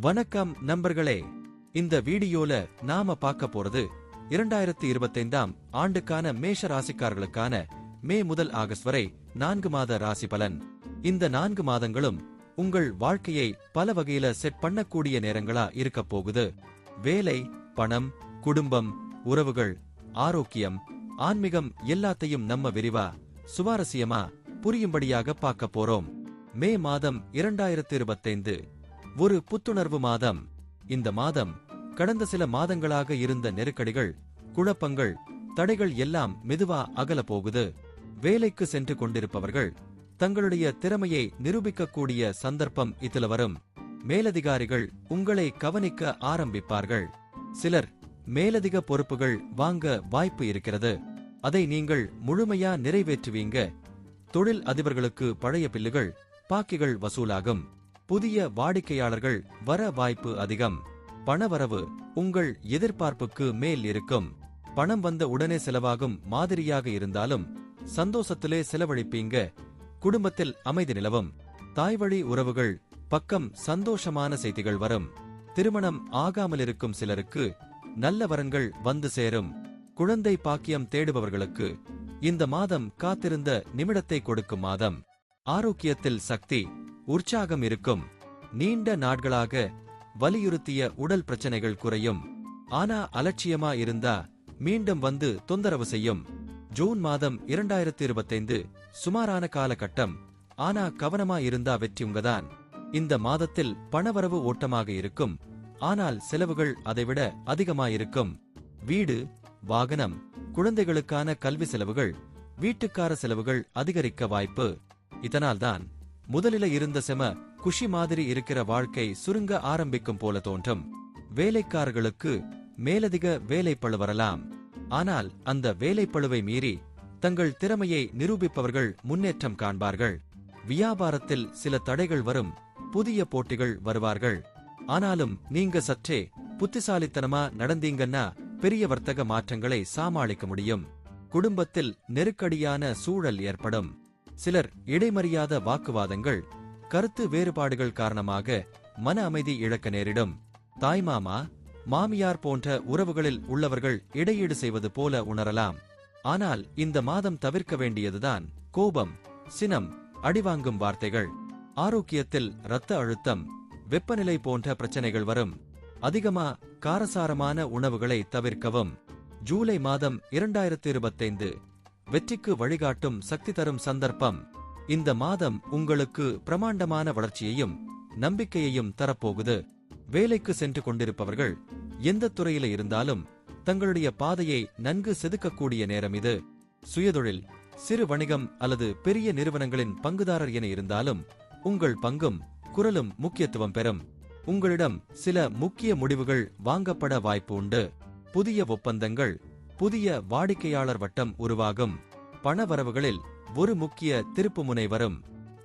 வணக்கம் நண்பர்களே. இந்த வீடியோல நாம பார்க்க போறது இரண்டாயிரத்தி இருபத்தைந்தாம் ஆண்டுக்கான மேஷ ராசிக்காரர்களுக்கான மே முதல் ஆகஸ்ட் வரை நான்கு மாத ராசி பலன். இந்த நான்கு மாதங்களும் உங்கள் வாழ்க்கையை பல வகையில செட் பண்ணக்கூடிய நேரங்களா இருக்க போகுது. வேலை பணம் குடும்பம் உறவுகள் ஆரோக்கியம் ஆன்மீகம் எல்லாத்தையும் நம்ம விரிவா சுவாரஸ்யமா புரியும்படியாக பார்க்க போறோம். மே மாதம் இரண்டாயிரத்து இருபத்தைந்து ஒரு புத்துணர்வு மாதம். இந்த மாதம் கடந்த சில மாதங்களாக இருந்த நெருக்கடிகள் குழப்பங்கள் தடைகள் எல்லாம் மெதுவா அகல போகுது. வேலைக்கு சென்று கொண்டிருப்பவர்கள் தங்களுடைய திறமையை நிரூபிக்கக்கூடிய சந்தர்ப்பம் இதுல வரும். மேலதிகாரிகள் உங்களை கவனிக்க ஆரம்பிப்பார்கள். சிலர் மேலதிக பொறுப்புகள் வாங்க வாய்ப்பு இருக்கிறது. அதை நீங்கள் முழுமையா நிறைவேற்றுவீங்க. தொழில் அதிபர்களுக்கு பழைய பில்லுகள் பாக்கிகள் வசூலாகும். புதிய வாடிக்கையாளர்கள் வர வாய்ப்பு அதிகம். பணவரவு உங்கள் எதிர்பார்ப்புக்கு மேல் இருக்கும். பணம் வந்த உடனே செலவாகும் மாதிரியாக இருந்தாலும் சந்தோஷத்திலே செலவழிப்பீங்க. குடும்பத்தில் அமைதி நிலவும். தாய்வழி உறவுகள் பக்கம் சந்தோஷமான செய்திகள் வரும். திருமணம் ஆகாமல் இருக்கும் சிலருக்கு நல்ல வரன்கள் வந்து சேரும். குழந்தை பாக்கியம் தேடுபவர்களுக்கு இந்த மாதம் காத்திருந்த நிமிடத்தை கொடுக்கும் மாதம். ஆரோக்கியத்தில் சக்தி உற்சாகம் இருக்கும். நீண்ட நாட்களாக வலியுறுத்திய உடல் பிரச்சனைகள் குறையும். ஆனா அலட்சியமா இருந்தா மீண்டும் வந்து தொந்தரவு செய்யும். ஜூன் மாதம் இரண்டாயிரத்தி இருபத்தைந்து சுமாரான காலகட்டம். ஆனா கவனமா இருந்தா வெற்றி தான் இந்த மாதத்தில் பணவரவு ஓட்டமாக இருக்கும். ஆனால் செலவுகள் அதைவிட அதிகமாயிருக்கும். வீடு வாகனம் குழந்தைகளுக்கான கல்வி செலவுகள் வீட்டுக்கார செலவுகள் அதிகரிக்க வாய்ப்பு. இதனால்தான் முதலில இருந்த செம குஷி மாதிரி இருக்கிற வாழ்க்கை சுருங்க ஆரம்பிக்கும் போல தோன்றும். வேலைக்காரர்களுக்கு மேலதிக வேலைப்பழு வரலாம். ஆனால் அந்த வேலைப்பழுவை மீறி தங்கள் திறமையை நிரூபிப்பவர்கள் முன்னேற்றம் காண்பார்கள். வியாபாரத்தில் சில தடைகள் வரும் புதிய போட்டிகள் வருவார்கள். ஆனாலும் நீங்க சற்றே புத்திசாலித்தனமா நடந்தீங்கன்னா பெரிய வர்த்தக மாற்றங்களை சமாளிக்க முடியும். குடும்பத்தில் நெருக்கடியான சூழல் ஏற்படும். சிலர் இடைமறியாத வாக்குவாதங்கள் கருத்து வேறுபாடுகள் காரணமாக மன அமைதி இழக்க நேரிடும். தாய்மாமா மாமியார் போன்ற உறவுகளில் உள்ளவர்கள் இடையீடு செய்வது போல உணரலாம். ஆனால் இந்த மாதம் தவிர்க்க வேண்டியதுதான் கோபம் சினம் அடிவாங்கும் வார்த்தைகள். ஆரோக்கியத்தில் இரத்த அழுத்தம் வெப்பநிலை போன்ற பிரச்சனைகள் வரும். அதிகமா காரசாரமான உணவுகளை தவிர்க்கவும். ஜூலை மாதம் இரண்டாயிரத்தி இருபத்தைந்து வெற்றிக்கு வழிகாட்டும் சக்தி தரும் சந்தர்ப்பம். இந்த மாதம் உங்களுக்கு பிரமாண்டமான வளர்ச்சியையும் நம்பிக்கையையும் தரப்போகுது. வேலைக்கு சென்று கொண்டிருப்பவர்கள் எந்த துறையில இருந்தாலும் தங்களுடைய பாதையை நன்கு செதுக்கக்கூடிய நேரம் இது. சுயதொழில் சிறு வணிகம் அல்லது பெரிய நிறுவனங்களின் பங்குதாரர் என இருந்தாலும் உங்கள் பங்கும் குரலும் முக்கியத்துவம் பெறும். உங்களிடம் சில முக்கிய முடிவுகள் வாங்கப்பட வாய்ப்பு உண்டு. புதிய ஒப்பந்தங்கள் புதிய வாடிக்கையாளர் வட்டம் உருவாகும். பணவரவுகளில் ஒரு முக்கிய திருப்புமுனை வரும்.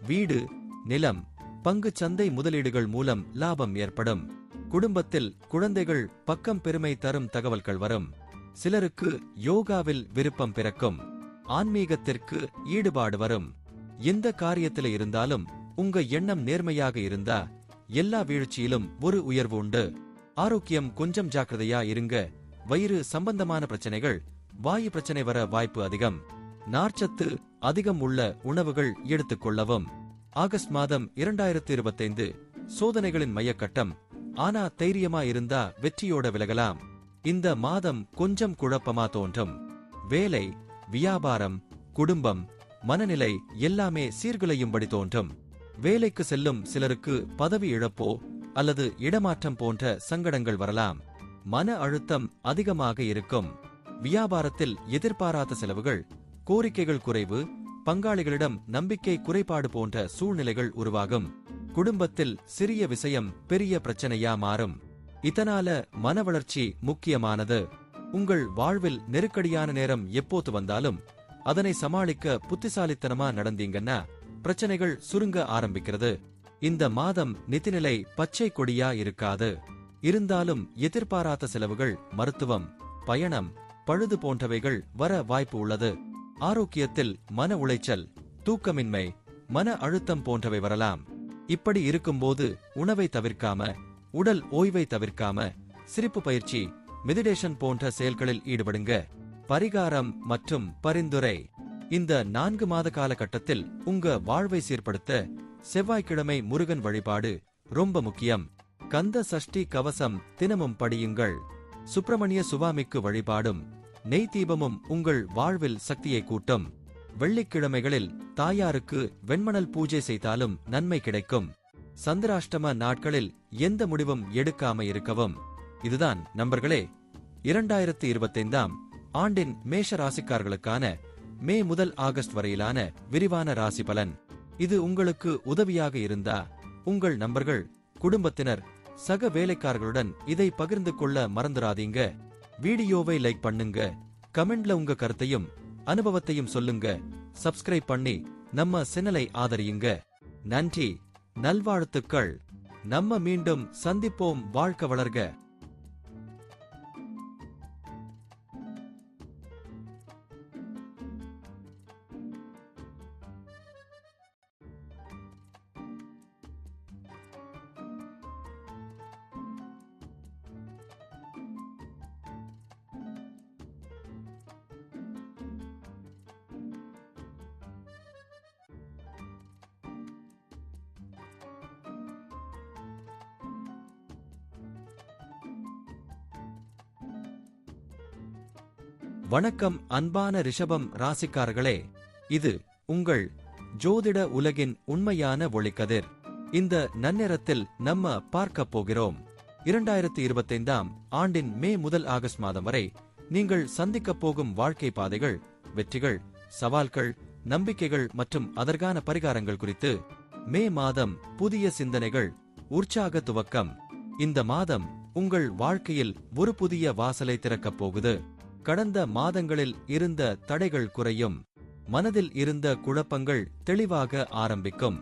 வீடு நிலம் பங்கு சந்தை முதலீடுகள் மூலம் லாபம் ஏற்படும். குடும்பத்தில் குழந்தைகள் பக்கம் பெருமை தரும் தகவல்கள் வரும். சிலருக்கு யோகாவில் விருப்பம் பிறக்கும். ஆன்மீகத்திற்கு ஈடுபாடு வரும். எந்த காரியத்தில இருந்தாலும் உங்க எண்ணம் நேர்மையாக இருந்தா எல்லா வீழ்ச்சியிலும் ஒரு உயர்வு உண்டு. ஆரோக்கியம் கொஞ்சம் ஜாக்கிரதையா இருங்க. வயிறு சம்பந்தமான பிரச்சனைகள் வாயு பிரச்சனை வர வாய்ப்பு அதிகம். நார்ச்சத்து அதிகம் உள்ள உணவுகள் எடுத்துக்கொள்ளவும் ஆகஸ்ட் மாதம் இரண்டாயிரத்தி இருபத்தைந்து சோதனைகளின் மையக்கட்டம். ஆனா தைரியமா இருந்தா வெற்றியோட விலகலாம். இந்த மாதம் கொஞ்சம் குழப்பமா தோன்றும். வேலை வியாபாரம் குடும்பம் மனநிலை எல்லாமே சீர்குலையும்படி தோன்றும். வேலைக்கு செல்லும் சிலருக்கு பதவி இழப்போ அல்லது இடமாற்றம் போன்ற சங்கடங்கள் வரலாம். மன அழுத்தம் அதிகமாக இருக்கும். வியாபாரத்தில் எதிர்பாராத செலவுகள் கோரிக்கைகள் குறைவு பங்காளிகளிடம் நம்பிக்கை குறைபாடு போன்ற சூழ்நிலைகள் உருவாகும். குடும்பத்தில் சிறிய விஷயம் பெரிய பிரச்சனையா மாறும். இதனால மன வளர்ச்சி முக்கியமானது. உங்கள் வாழ்வில் நெருக்கடியான நேரம் எப்போது வந்தாலும் அதனை சமாளிக்க புத்திசாலித்தனமா நடந்தீங்கன்னா பிரச்சனைகள் சுருங்க ஆரம்பிக்கிறது. இந்த மாதம் நிதிநிலை பச்சை கொடியா இருக்காது. இருந்தாலும் எதிர்பாராத செலவுகள் மருத்துவம் பயணம் பழுது போன்றவைகள் வர வாய்ப்பு உள்ளது. ஆரோக்கியத்தில் மன உளைச்சல் தூக்கமின்மை மன அழுத்தம் போன்றவை வரலாம். இப்படி இருக்கும்போது உணவை தவிர்க்காம உடல் ஓய்வை தவிர்க்காம சிரிப்பு பயிற்சி மெடிடேஷன் போன்ற செயல்களில் ஈடுபடுங்க. பரிகாரம் மற்றும் பரிந்துரை. இந்த நான்கு மாத காலகட்டத்தில் உங்க வாழ்வை சீர்படுத்த செவ்வாய்க்கிழமை முருகன் வழிபாடு ரொம்ப முக்கியம். கந்த சஷ்டி கவசம் தினமும் படியுங்கள். சுப்பிரமணிய சுவாமிக்கு வழிபாடும் நெய் தீபமும் உங்கள் வாழ்வில் சக்தியை கூட்டும். வெள்ளிக்கிழமைகளில் தாயாருக்கு வெண்மணல் பூஜை செய்தாலும் நன்மை கிடைக்கும். சந்திராஷ்டம நாட்களில் எந்த முடிவும் எடுக்காம இருக்கவும். இதுதான் நண்பர்களே இரண்டாயிரத்தி இருபத்தைந்தாம் ஆண்டின் மேஷ ராசிக்காரர்களுக்கான மே முதல் ஆகஸ்ட் வரையிலான விரிவான ராசி பலன். இது உங்களுக்கு உதவியாக இருந்தா உங்கள் நண்பர்கள் குடும்பத்தினர் சக வேலைக்காரர்களுடன் இதை பகிர்ந்து கொள்ள மறந்துடாதீங்க வீடியோவை லைக் பண்ணுங்க. கமெண்ட்ல உங்க கருத்தையும் அனுபவத்தையும் சொல்லுங்க. சப்ஸ்கிரைப் பண்ணி நம்ம சேனலை ஆதரியுங்க. நன்றி. நல்வாழ்த்துக்கள். நம்ம மீண்டும் சந்திப்போம். வாழ்க்க வளர்க. வணக்கம் அன்பான ரிஷபம் ராசிக்காரர்களே இது உங்கள் ஜோதிட உலகின் உண்மையான ஒளிக்கதிர். இந்த நன்னேரத்தில் நம்ம பார்க்கப் போகிறோம். இரண்டாயிரத்தி இருபத்தைந்தாம் ஆண்டின் மே முதல் ஆகஸ்ட் மாதம் வரை நீங்கள் சந்திக்க போகும் வாழ்க்கை பாதைகள் வெற்றிகள் சவால்கள் நம்பிக்கைகள் மற்றும் அதற்கான பரிகாரங்கள் குறித்து மே மாதம் புதிய சிந்தனைகள் உற்சாக துவக்கம். இந்த மாதம் உங்கள் வாழ்க்கையில் ஒரு புதிய வாசலை திறக்கப் போகுது. கடந்த மாதங்களில் இருந்த தடைகள் குறையும். மனதில் இருந்த குழப்பங்கள் தெளிவாக ஆரம்பிக்கும்.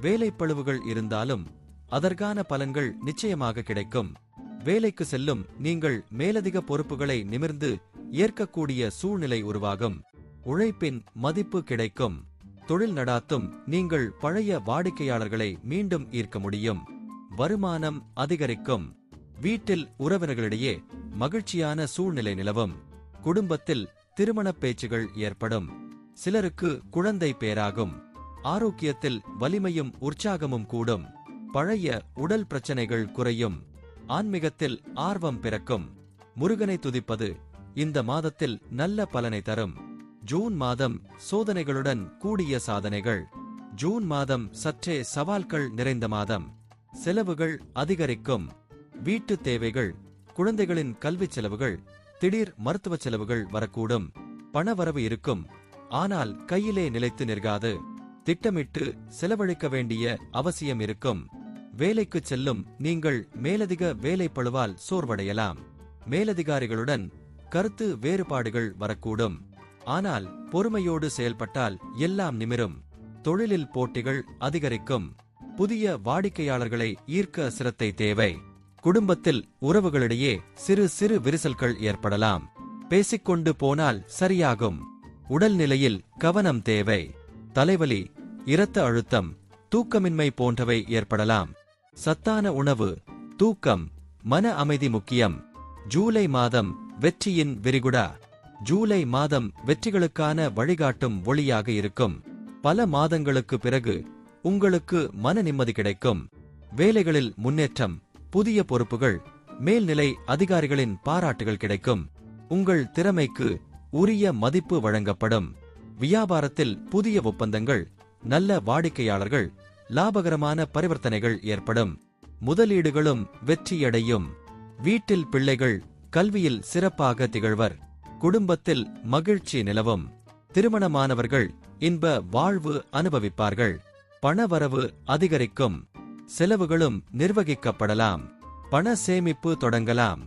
வேலைப்பழுவுகள் இருந்தாலும் அதற்கான பலன்கள் நிச்சயமாக கிடைக்கும். வேலைக்கு செல்லும் நீங்கள் மேலதிக பொறுப்புகளை நிமிர்ந்து ஏற்கக்கூடிய சூழ்நிலை உருவாகும். உழைப்பின் மதிப்பு கிடைக்கும். தொழில் நடாத்தும் நீங்கள் பழைய வாடிக்கையாளர்களை மீண்டும் ஈர்க்க முடியும். வருமானம் அதிகரிக்கும். வீட்டில் உறவினர்களிடையே மகிழ்ச்சியான சூழ்நிலை நிலவும். குடும்பத்தில் திருமணப் பேச்சுகள் ஏற்படும். சிலருக்கு குழந்தை பேராகும். ஆரோக்கியத்தில் வலிமையும் உற்சாகமும் கூடும். பழைய உடல் பிரச்சனைகள் குறையும். ஆன்மீகத்தில் ஆர்வம் பிறக்கும். முருகனை துதிப்பது இந்த மாதத்தில் நல்ல பலனை தரும். ஜூன் மாதம் சோதனைகளுடன் கூடிய சாதனைகள். ஜூன் மாதம் சற்றே சவால்கள் நிறைந்த மாதம். செலவுகள் அதிகரிக்கும். வீட்டு தேவைகள் குழந்தைகளின் கல்வி செலவுகள் திடீர் மருத்துவ செலவுகள் வரக்கூடும். பணவரவு இருக்கும். ஆனால் கையிலே நிலைத்து நிற்காது. திட்டமிட்டு செலவழிக்க வேண்டிய அவசியம் இருக்கும். வேலைக்கு செல்லும் நீங்கள் மேலதிக வேலைப்பழுவால் சோர்வடையலாம். மேலதிகாரிகளுடன் கருத்து வேறுபாடுகள் வரக்கூடும். ஆனால் பொறுமையோடு செயல்பட்டால் எல்லாம் நிமிரும். தொழிலில் போட்டிகள் அதிகரிக்கும். புதிய வாடிக்கையாளர்களை ஈர்க்க சிரத்தை தேவை. குடும்பத்தில் உறவுகளிடையே சிறு சிறு விரிசல்கள் ஏற்படலாம். பேசிக்கொண்டு போனால் சரியாகும். உடல்நிலையில் கவனம் தேவை. தலைவலி இரத்த அழுத்தம் தூக்கமின்மை போன்றவை ஏற்படலாம். சத்தான உணவு தூக்கம் மன அமைதி முக்கியம். ஜூலை மாதம் வெற்றியின் விரிகுடா. ஜூலை மாதம் வெற்றிகளுக்கான வழிகாட்டும் ஒளியாக இருக்கும். பல மாதங்களுக்கு பிறகு உங்களுக்கு மன நிம்மதி கிடைக்கும். வேலைகளில் முன்னேற்றம் புதிய பொறுப்புகள் மேல்நிலை அதிகாரிகளின் பாராட்டுகள் கிடைக்கும். உங்கள் திறமைக்கு உரிய மதிப்பு வழங்கப்படும். வியாபாரத்தில் புதிய ஒப்பந்தங்கள் நல்ல வாடிக்கையாளர்கள் லாபகரமான பரிவர்த்தனைகள் ஏற்படும். முதலீடுகளும் வெற்றியடையும். வீட்டில் பிள்ளைகள் கல்வியில் சிறப்பாக திகழ்வர். குடும்பத்தில் மகிழ்ச்சி நிலவும். திருமணமானவர்கள் இன்ப வாழ்வு அனுபவிப்பார்கள். பணவரவு அதிகரிக்கும். செலவுகளும் நிர்வகிக்கப்படலாம். பண சேமிப்பு தொடங்கலாம்.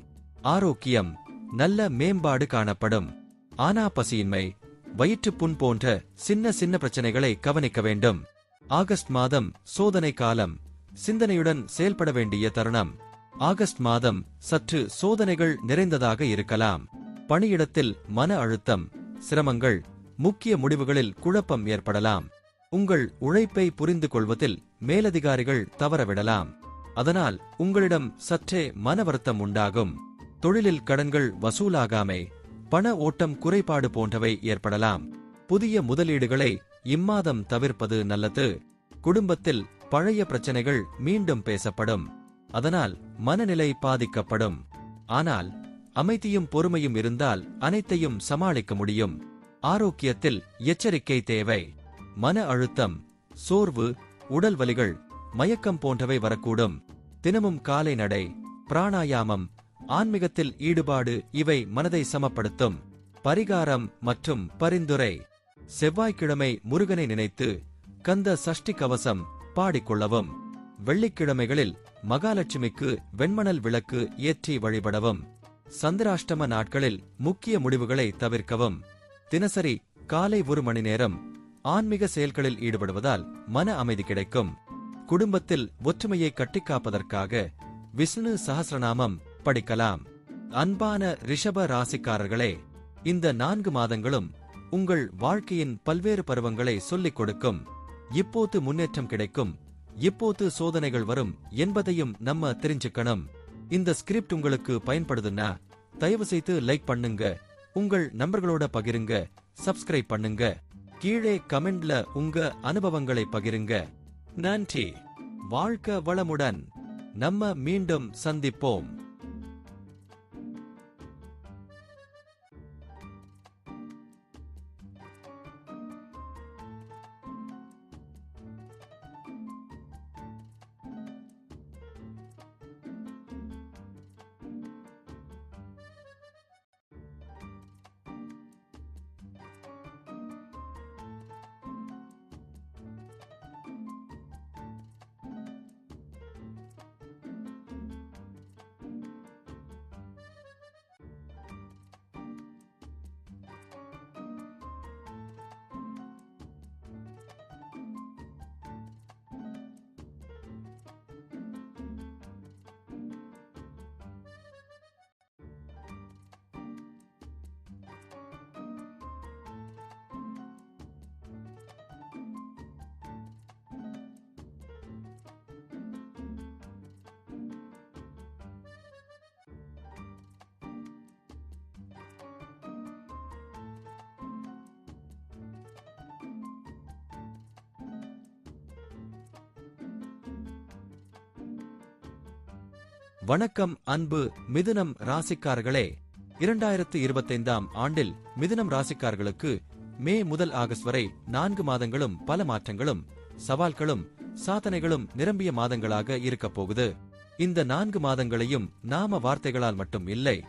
ஆரோக்கியம் நல்ல மேம்பாடு காணப்படும். ஆனா பசியின்மை வயிற்றுப்புண் போன்ற சின்ன சின்ன பிரச்சனைகளை கவனிக்க வேண்டும். ஆகஸ்ட் மாதம் சோதனை காலம். சிந்தனையுடன் செயல்பட வேண்டிய தருணம். ஆகஸ்ட் மாதம் சற்று சோதனைகள் நிறைந்ததாக இருக்கலாம். பணியிடத்தில் மன அழுத்தம் சிரமங்கள் முக்கிய முடிவுகளில் குழப்பம் ஏற்படலாம். உங்கள் உழைப்பை புரிந்து கொள்வதில் மேலதிகாரிகள் தவறவிடலாம். அதனால் உங்களிடம் சற்றே மன வருத்தம் உண்டாகும். தொழிலில் கடன்கள் வசூலாகாமை பண ஓட்டம் குறைபாடு போன்றவை ஏற்படலாம். புதிய முதலீடுகளை இம்மாதம் தவிர்ப்பது நல்லது. குடும்பத்தில் பழைய பிரச்சனைகள் மீண்டும் பேசப்படும். அதனால் மனநிலை பாதிக்கப்படும். ஆனால் அமைதியும் பொறுமையும் இருந்தால் அனைத்தையும் சமாளிக்க முடியும். ஆரோக்கியத்தில் எச்சரிக்கை தேவை. மன அழுத்தம் சோர்வு உடல் வலிகள் மயக்கம் போன்றவை வரக்கூடும். தினமும் காலை நடை பிராணாயாமம் ஆன்மீகத்தில் ஈடுபாடு இவை மனதை சமப்படுத்தும். பரிகாரம் மற்றும் பரிந்துரை. செவ்வாய்க்கிழமை முருகனை நினைத்து கந்த சஷ்டி கவசம் பாடிக்கொள்ளவும் வெள்ளிக்கிழமைகளில் மகாலட்சுமிக்கு வெண்மணல் விளக்கு ஏற்றி வழிபடவும். சந்திராஷ்டம நாட்களில் முக்கிய முடிவுகளை தவிர்க்கவும். தினசரி காலை ஒரு மணி நேரம் ஆன்மீக செயல்களில் ஈடுபடுவதால் மன அமைதி கிடைக்கும். குடும்பத்தில் ஒற்றுமையை கட்டிக்காப்பதற்காக விஷ்ணு சஹஸ்ரநாமம் படிக்கலாம். அன்பான ரிஷப ராசிக்காரர்களே இந்த நான்கு மாதங்களும் உங்கள் வாழ்க்கையின் பல்வேறு பருவங்களை சொல்லிக் கொடுக்கும். இப்போது முன்னேற்றம் கிடைக்கும். இப்போது சோதனைகள் வரும் என்பதையும் நம்ம தெரிஞ்சுக்கணும். இந்த ஸ்கிரிப்ட் உங்களுக்கு பயன்படுதுன்னா தயவு செய்து லைக் பண்ணுங்க. உங்கள் நண்பர்களோட பகிருங்க. சப்ஸ்கிரைப் பண்ணுங்க. கீழே கமெண்ட்ல உங்க அனுபவங்களை பகிருங்க. நன்றி. வாழ்க்க வளமுடன். நம்ம மீண்டும் சந்திப்போம். வணக்கம் அன்பு மிதுனம் ராசிக்காரர்களே. இரண்டாயிரத்து இருபத்தைந்தாம் ஆண்டில் மிதுனம் ராசிக்காரர்களுக்கு மே முதல் ஆகஸ்ட் வரை நான்கு மாதங்களும் பல மாற்றங்களும் சவால்களும் சாதனைகளும் நிரம்பிய மாதங்களாக இருக்கப் போகுது. இந்த நான்கு மாதங்களையும் நாம வார்த்தைகளால் மட்டும் இல்லை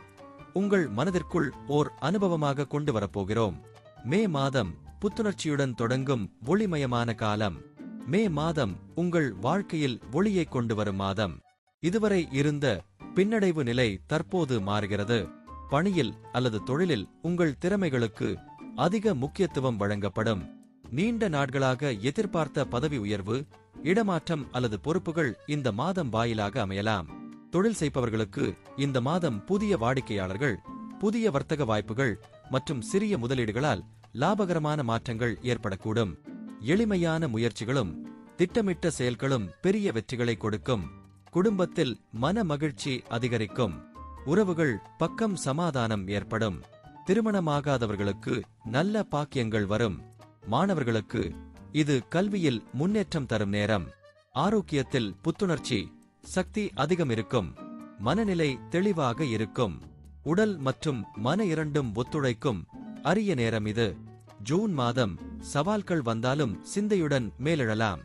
உங்கள் மனதிற்குள் ஓர் அனுபவமாக கொண்டு வரப்போகிறோம் மே மாதம் புத்துணர்ச்சியுடன் தொடங்கும் ஒளிமயமான காலம். மே மாதம் உங்கள் வாழ்க்கையில் ஒளியை கொண்டு வரும் மாதம். இதுவரை இருந்த பின்னடைவு நிலை தற்போது மாறுகிறது. பணியில் அல்லது தொழிலில் உங்கள் திறமைகளுக்கு அதிக முக்கியத்துவம் வழங்கப்படும். நீண்ட நாட்களாக எதிர்பார்த்த பதவி உயர்வு இடமாற்றம் அல்லது பொறுப்புகள் இந்த மாதம் வாயிலாக அமையலாம். தொழில் செய்பவர்களுக்கு இந்த மாதம் புதிய வாடிக்கையாளர்கள் புதிய வர்த்தக வாய்ப்புகள் மற்றும் சிறிய முதலீடுகளால் லாபகரமான மாற்றங்கள் ஏற்படக்கூடும். எளிமையான முயற்சிகளும் திட்டமிட்ட செயல்களும் பெரிய வெற்றிகளை கொடுக்கும். குடும்பத்தில் மன மகிழ்ச்சி அதிகரிக்கும். உறவுகள் பக்கம் சமாதானம் ஏற்படும். திருமணமாகாதவர்களுக்கு நல்ல பாக்கியங்கள் வரும். மாணவர்களுக்கு இது கல்வியில் முன்னேற்றம் தரும் நேரம். ஆரோக்கியத்தில் புத்துணர்ச்சி சக்தி அதிகம் இருக்கும். மனநிலை தெளிவாக இருக்கும். உடல் மற்றும் மன இரண்டும் ஒத்துழைக்கும். அரிய நேரம் இது. ஜூன் மாதம் சவால்கள் வந்தாலும் சிந்தையுடன் மேலெழலாம்.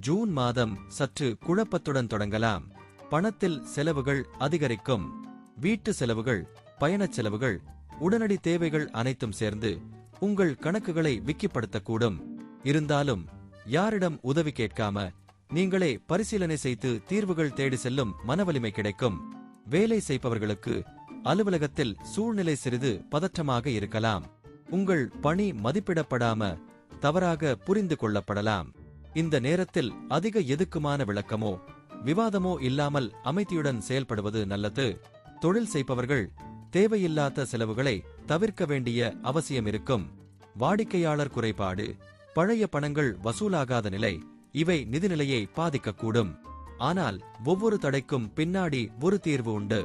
ஜூன் மாதம் சற்று குழப்பத்துடன் தொடங்கலாம். பணத்தில் செலவுகள் அதிகரிக்கும். வீட்டு செலவுகள் பயணச் செலவுகள் உடனடி தேவைகள் அனைத்தும் சேர்ந்து உங்கள் கணக்குகளை விக்கிப்படுத்தக்கூடும். இருந்தாலும் யாரிடம் உதவி கேட்காம நீங்களே பரிசீலனை செய்து தீர்வுகள் தேடி செல்லும் மனவலிமை கிடைக்கும். வேலை செய்பவர்களுக்கு அலுவலகத்தில் சூழ்நிலை சிறிது பதற்றமாக இருக்கலாம். உங்கள் பணி மதிப்பிடப்படாம தவறாக புரிந்து கொள்ளப்படலாம். இந்த நேரத்தில் அதிக எதுக்குமான விளக்கமோ விவாதமோ இல்லாமல் அமைதியுடன் செயல்படுவது நல்லது. தொழில் செய்பவர்கள் தேவையில்லாத செலவுகளை தவிர்க்க வேண்டிய அவசியம் இருக்கும். வாடிக்கையாளர் குறைபாடு பழைய பணங்கள் வசூலாகாத நிலை இவை நிதிநிலையை பாதிக்கக்கூடும். ஆனால் ஒவ்வொரு தடைக்கும் பின்னாடி ஒரு தீர்வு உண்டு.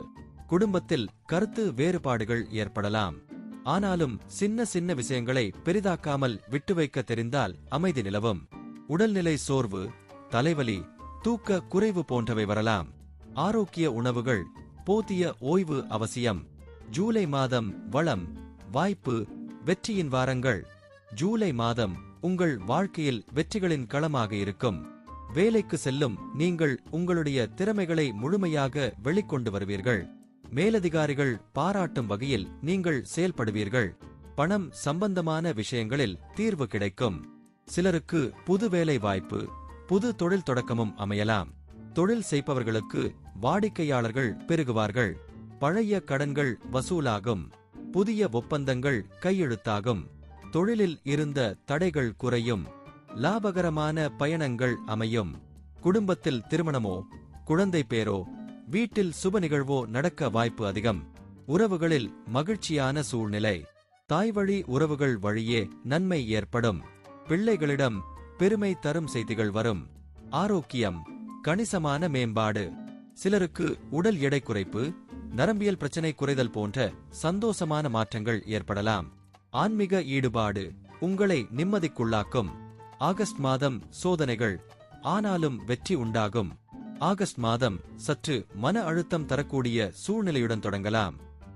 குடும்பத்தில் கருத்து வேறுபாடுகள் ஏற்படலாம். ஆனாலும் சின்ன சின்ன விஷயங்களை பெரிதாக்காமல் விட்டு வைக்க தெரிந்தால் அமைதி நிலவும். உடல்நிலை சோர்வு தலைவலி தூக்க குறைவு போன்றவை வரலாம். ஆரோக்கிய உணவுகள் போதிய ஓய்வு அவசியம். ஜூலை மாதம் வளம் வாய்ப்பு வெற்றியின் வாரங்கள். ஜூலை மாதம் உங்கள் வாழ்க்கையில் வெற்றிகளின் களமாக இருக்கும். வேலைக்கு செல்லும் நீங்கள் உங்களுடைய திறமைகளை முழுமையாக வெளிக்கொண்டு வருவீர்கள். மேலதிகாரிகள் பாராட்டும் வகையில் நீங்கள் செயல்படுவீர்கள். பணம் சம்பந்தமான விஷயங்களில் தீர்வு கிடைக்கும். சிலருக்கு புது வேலை வாய்ப்பு புது தொழில் தொடக்கமும் அமையலாம். தொழில் செய்பவர்களுக்கு வாடிக்கையாளர்கள் பெருகுவார்கள். பழைய கடன்கள் வசூலாகும். புதிய ஒப்பந்தங்கள் கையெழுத்தாகும். தொழிலில் இருந்த தடைகள் குறையும். லாபகரமான பயணங்கள் அமையும். குடும்பத்தில் திருமணமோ குழந்தை பேரோ வீட்டில் சுப நிகழ்வோ நடக்க வாய்ப்பு அதிகம். உறவுகளில் மகிழ்ச்சியான சூழ்நிலை. தாய்வழி உறவுகள் வழியே நன்மை ஏற்படும். பிள்ளைகளிடம் பெருமை தரும் செய்திகள் வரும். ஆரோக்கியம் கணிசமான மேம்பாடு. சிலருக்கு உடல் எடை குறைப்பு நரம்பியல் பிரச்சனை குறைதல் போன்ற சந்தோஷமான மாற்றங்கள் ஏற்படலாம். ஆன்மீக ஈடுபாடு உங்களை நிம்மதிக்குள்ளாக்கும். ஆகஸ்ட் மாதம் சோதனைகள் ஆனாலும் வெற்றி உண்டாகும். ஆகஸ்ட் மாதம் சற்று மன அழுத்தம் தரக்கூடிய சூழ்நிலையுடன் தொடங்கலாம்.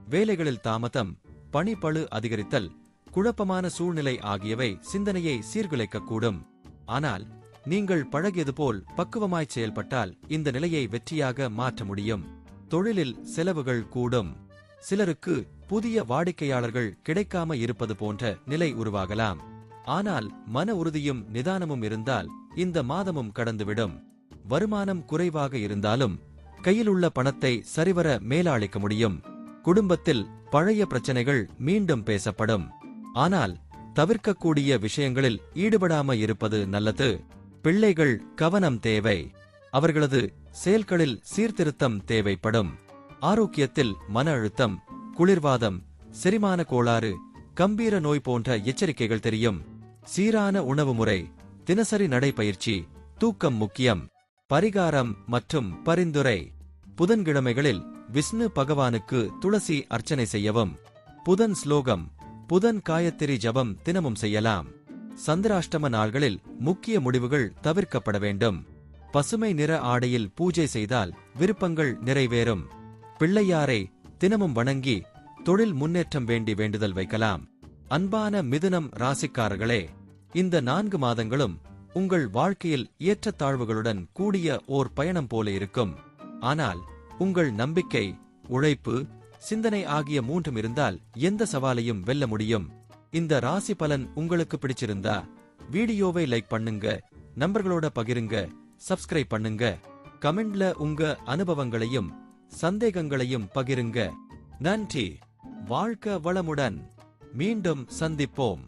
வேலைகளில் தாமதம் பணிப்பளு அதிகரித்தல் குழப்பமான சூழ்நிலை ஆகியவை சிந்தனையை சீர்குலைக்கக்கூடும். ஆனால் நீங்கள் பழகியது போல் பக்குவமாய் செயல்பட்டால் இந்த நிலையை வெற்றியாக மாற்ற முடியும். தொழிலில் செலவுகள் கூடும். சிலருக்கு புதிய வாடிக்கையாளர்கள் கிடைக்காம இருப்பது போன்ற நிலை உருவாகலாம். ஆனால் மன உறுதியும் நிதானமும் இருந்தால் இந்த மாதமும் கடந்துவிடும். வருமானம் குறைவாக இருந்தாலும் கையிலுள்ள பணத்தை சரிவர மேலாளிக்க முடியும். குடும்பத்தில் பழைய பிரச்சனைகள் மீண்டும் பேசப்படும். ஆனால் தவிர்க்கக்கூடிய விஷயங்களில் ஈடுபடாம இருப்பது நல்லது. பிள்ளைகள் கவனம் தேவை. அவர்களது செயல்களில் சீர்திருத்தம் தேவைப்படும். ஆரோக்கியத்தில் மன அழுத்தம் குளிர்வாதம் செரிமான கோளாறு கம்பீர நோய் போன்ற எச்சரிக்கைகள் தெரியும். சீரான உணவு முறை தினசரி நடைபயிற்சி தூக்கம் முக்கியம். பரிகாரம் மற்றும் பரிந்துரை. புதன்கிழமைகளில் விஷ்ணு பகவானுக்கு துளசி அர்ச்சனை செய்யவும். புதன் ஸ்லோகம் புதன் காயத்திரி ஜபம் தினமும் செய்யலாம். சந்திராஷ்டம நாள்களில் முக்கிய முடிவுகள் தவிர்க்கப்பட வேண்டும். பசுமை நிற ஆடையில் பூஜை செய்தால் விருப்பங்கள் நிறைவேறும். பிள்ளையாரை தினமும் வணங்கி தொழில் முன்னேற்றம் வேண்டி வேண்டுதல் வைக்கலாம். அன்பான மிதுனம் ராசிக்காரர்களே இந்த நான்கு மாதங்களும் உங்கள் வாழ்க்கையில் ஏற்றத்தாழ்வுகளுடன் கூடிய ஓர் பயணம் போல இருக்கும். ஆனால் உங்கள் நம்பிக்கை உழைப்பு சிந்தனை ஆகிய மூன்றும் இருந்தால் எந்த சவாலையும் வெல்ல முடியும். இந்த ராசி பலன் உங்களுக்கு பிடிச்சிருந்தா வீடியோவை லைக் பண்ணுங்க நம்பர்களோட பகிருங்க சப்ஸ்கிரைப் பண்ணுங்க கமெண்ட்ல உங்க அனுபவங்களையும் சந்தேகங்களையும் பகிருங்க. நன்றி வாழ்க்க வளமுடன் மீண்டும் சந்திப்போம்.